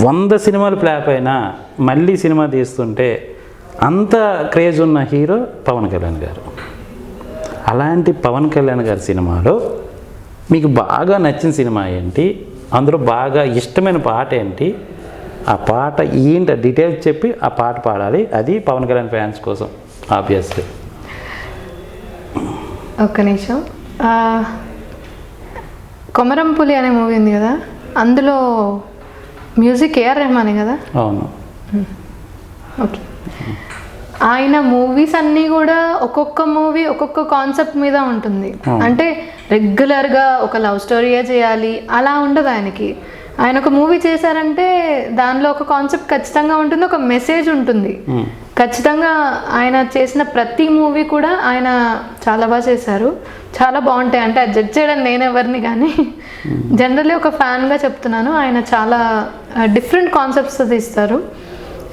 వంద సినిమాలు ఫ్లాప్ అయినా మళ్ళీ సినిమా తీస్తుంటే అంత క్రేజ్ ఉన్న హీరో పవన్ కళ్యాణ్ గారు. అలాంటి పవన్ కళ్యాణ్ గారి సినిమాలో మీకు బాగా నచ్చిన సినిమా ఏంటి? అందులో బాగా ఇష్టమైన పాట ఏంటి? ఆ పాట ఏంటి? డీటెయిల్స్ చెప్పి ఆ పాట పాడాలి. అది పవన్ కళ్యాణ్ ఫ్యాన్స్ కోసం ఆబ్వియస్లీ. ఒక్క నిమిషం. కొమరం పులి అనే మూవీ ఉంది కదా? అందులో మ్యూజిక్ ఏఆర్ రెహమానే కదా? అవును. ఓకే. ఆయన మూవీస్ అన్నీ కూడా ఒక్కొక్క మూవీ ఒక్కొక్క కాన్సెప్ట్ మీద ఉంటుంది. అంటే రెగ్యులర్గా ఒక లవ్ స్టోరీయే చేయాలి అలా ఉండదు ఆయనకి. ఆయన ఒక మూవీ చేశారంటే దానిలో ఒక కాన్సెప్ట్ ఖచ్చితంగా ఉంటుంది ఒక మెసేజ్ ఉంటుంది. ఖచ్చితంగా ఆయన చేసిన ప్రతి మూవీ కూడా ఆయన చాలా బాగా చేశారు. చాలా బాగుంటాయి. అంటే అది జడ్జ్ చేయడం నేను ఎవరిని కానీ జనరల్లీ ఒక ఫ్యాన్గా చెప్తున్నాను. ఆయన చాలా డిఫరెంట్ కాన్సెప్ట్స్ తీస్తారు.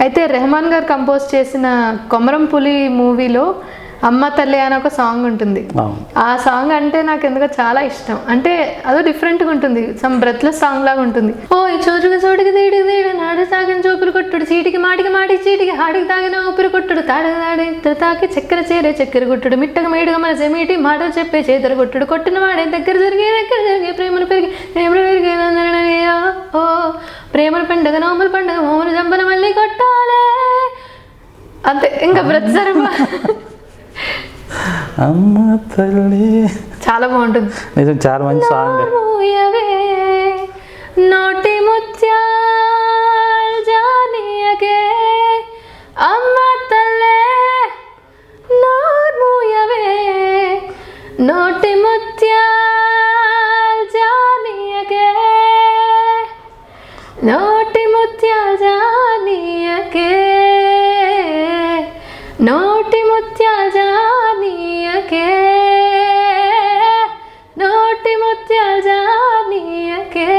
అయితే రెహమాన్ గారు కంపోజ్ చేసిన కొమరం పులి మూవీలో అమ్మ తల్లి అని ఒక సాంగ్ ఉంటుంది. ఆ సాంగ్ అంటే నాకు ఎందుకో చాలా ఇష్టం. అంటే అదో డిఫరెంట్గా ఉంటుంది. సమ్ బ్రెత్లెస్ సాంగ్ లాగా ఉంటుంది. ఓ ఈ చోటుకి కొట్టుడు చీటికి మాటికి మాటికి చీటికి హాడికి తాగిన ఊపిరి కొట్టుడు తాడగ తాడి తాకి చక్కెర చేరే చక్కెర కొట్టుడు మిట్టగా మేడుగా మన సెమీటి మాటలు చెప్పే చేతరు కొట్టుడు కొట్టిన వాడే దగ్గర జరిగే దగ్గర జరిగే ప్రేమను పెరిగి ప్రేమను పెరిగి ఓ, ప్రేమను పండగ నోములు పండగ మోములు జంపన మళ్ళీ కొట్టాలే. అంతే ఇంకా బ్రత్ అమ్మ తల్లి. చాలా బాగుంటుంది. నిజం చాలా మంచి సాంగ్ నోటి ముత్యాల్ నోటి ముత్యాల్ జానియగే నోటి ముత్యాల్ జానియగే నోటి ముత్యాల్ జానియగే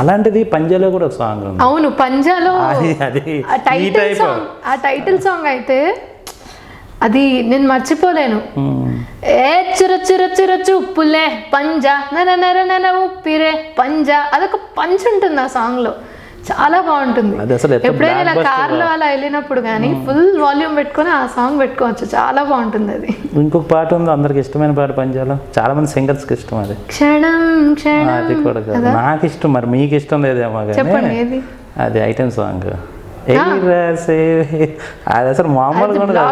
అలాంటిది పంజాలో కూడా ఒక సాంగ్ ఉంది. అవును పంజాలో అది అది. ఆ ఈ టైటిల్ టైప్ సాంగ్ ఆ టైటిల్ సాంగ్ అయితే అది నేను మర్చిపోలేను. ఏ చుర చుర చుర చూపులే పంజా నర నర నర ఉప్పిరే పంజా అదొక పంచ్ ఉంటుంది ఆ సాంగ్లో చాలా బాగుంటుంది. ఎప్పుడైనా ఇలా కార్లో అలా వెళ్ళినప్పుడు కానీ ఫుల్ వాల్యూమ్ పెట్టుకొని ఆ సాంగ్ పెట్టుకోవచ్చు. చాలా బాగుంటుంది అది. ఇంకొక పాట ఉంది? అందరికి ఇష్టమైన పాట పంజాలో? చాలా మంది సింగర్స్కి ఇష్టం అది. క్షణం క్షణం అది కూడా కాదు. నాకు ఇష్టం మరి మీకు ఇష్టం లేదేమో చెప్పండి కానీ అది ఐటమ్ సాంగ్. అది అసలు మామూలుగా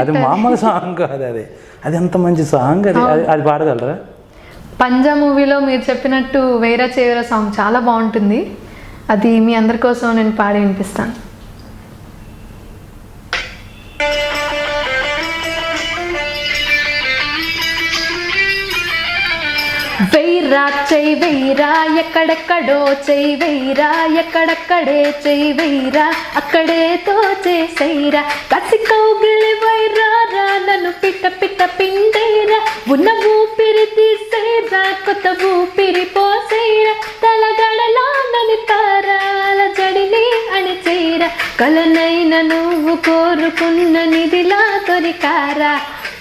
అది మామూలు సాంగ్ కాదు అది. అది ఎంత మంచి సాంగ్ అది. అది- పాడగలరా? పంజా మూవీలో మీరు చెప్పినట్టు వేరే చేవర సాంగ్ చాలా బాగుంటుంది. అది మీ అందరి కోసం నేను పాడి వినిపిస్తాను. వెయ్రా చెయ్యి వెయ్రా ఎక్కడెక్కడో చెయ్యి వెయ్రా ఎక్కడక్కడే చెయ్యి వైరా అక్కడే తోచేసైరా కసి కౌగిలి వైరారా నన్ను పిట్ట పిట్ట పిండేరా. ఉన్న ఊపిరి తీసేరా కొత్త ఊపిరి పోసేరా. తలగడలా నని తారాల జడిని అణిచేరా. కలనైన నువ్వు కోరుకున్న నిధిలా తొరికారా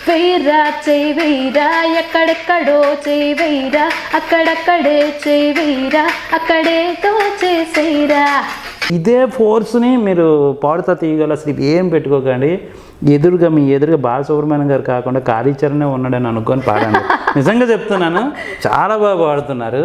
వెయ్రా చేయి వెయ్రా ఎక్కడెక్కడో చేయి వెయ్రా అక్కడక్కడే చేయి వెయ్రా అక్కడే తోచేసేరా ఇదే ఫోర్స్ని మీరు పాడుతా తీయగల అసలు ఏం పెట్టుకోకండి. ఎదురుగా మీ ఎదురుగా బాలసుబ్రహ్మణ్యం గారు కాకుండా కాళీచరణే ఉన్నాడని అనుకొని పాడండి. నిజంగా చెప్తున్నాను. చాలా బాగా పాడుతున్నారు.